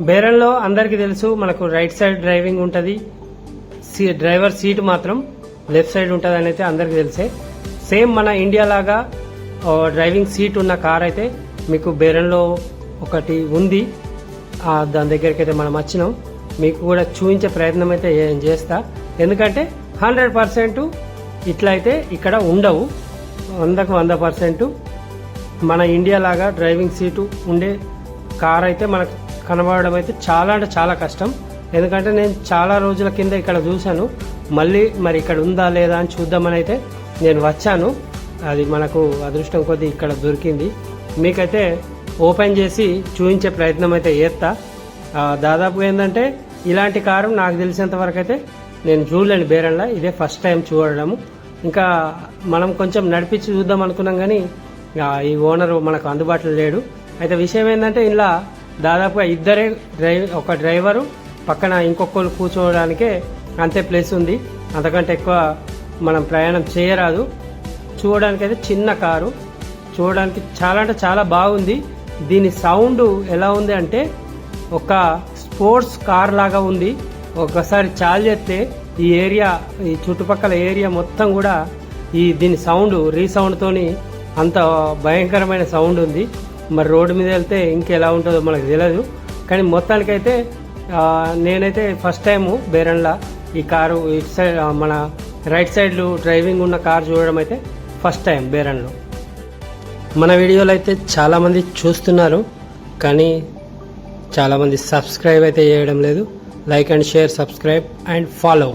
బేరంలో అందరికీ తెలుసు మనకు రైట్ సైడ్ డ్రైవింగ్ ఉంటుంది. సీ- డ్రైవర్ సీట్ మాత్రం లెఫ్ట్ సైడ్ ఉంటుంది అని అయితే అందరికీ తెలిసే. సేమ్ మన ఇండియా లాగా డ్రైవింగ్ సీట్ ఉన్న కార్ అయితే మీకు బేరంలో ఒకటి ఉంది. దాని దగ్గరికి అయితే మనం వచ్చినాం. మీకు కూడా చూపించే ప్రయత్నం అయితే చేస్తా. ఎందుకంటే హండ్రెడ్ పర్సెంట్ ఇట్లా అయితే ఇక్కడ ఉండవు. వందకు వంద పర్సెంట్ మన ఇండియా లాగా డ్రైవింగ్ సీటు ఉండే కార్ అయితే మనకు కనబడడం అయితే చాలా అంటే చాలా కష్టం. ఎందుకంటే నేను చాలా రోజుల కింద ఇక్కడ చూశాను. మళ్ళీ మరి ఇక్కడ ఉందా లేదా అని చూద్దామని అయితే నేను వచ్చాను. అది మనకు అదృష్టం కొద్దీ ఇక్కడ దొరికింది. మీకైతే ఓపెన్ చేసి చూపించే ప్రయత్నం అయితే చేస్తా. దాదాపు దాదాపుగా ఏంటంటే ఇలాంటి కారు నాకు తెలిసినంత వరకు అయితే నేను చూడలేను బేరంలా. ఇదే ఫస్ట్ టైం చూడడము. ఇంకా మనం కొంచెం నడిపించి చూద్దాం అనుకున్నాం కానీ ఈ ఓనర్ మనకు అందుబాటులో లేడు. అయితే విషయం ఏంటంటే ఇలా దాదాపుగా ఇద్దరే డ్రైవ్ ఒక డ్రైవరు పక్కన ఇంకొకరు కూర్చోవడానికే అంతే ప్లేస్ ఉంది. అంతకంటే ఎక్కువ మనం ప్రయాణం చేయరాదు. చూడడానికి అయితే చిన్న కారు. చూడడానికి చాలా అంటే చాలా బాగుంది. దీని సౌండ్ ఎలా ఉంది అంటే ఒక స్పోర్ట్స్ కార్ లాగా ఉంది. ఒకసారి చాలు చేస్తే ఈ ఏరియా ఈ చుట్టుపక్కల ఏరియా మొత్తం కూడా ఈ దీని సౌండ్ రీసౌండ్తో అంత భయంకరమైన సౌండ్ ఉంది. మరి రోడ్డు మీద వెళ్తే ఇంకెలా ఉంటుందో మనకు తెలియదు కానీ మొత్తానికైతే నేనైతే ఫస్ట్ టైము బేరన్లా ఈ కారు ఇటు సైడ్ మన రైట్ సైడ్లో డ్రైవింగ్ ఉన్న కార్ చూడడం అయితే ఫస్ట్ టైం బేరన్లో మన వీడియోలు అయితే చాలామంది చూస్తున్నారు కానీ చాలామంది సబ్స్క్రైబ్ అయితే చేయడం లేదు. Like and share subscribe and follow.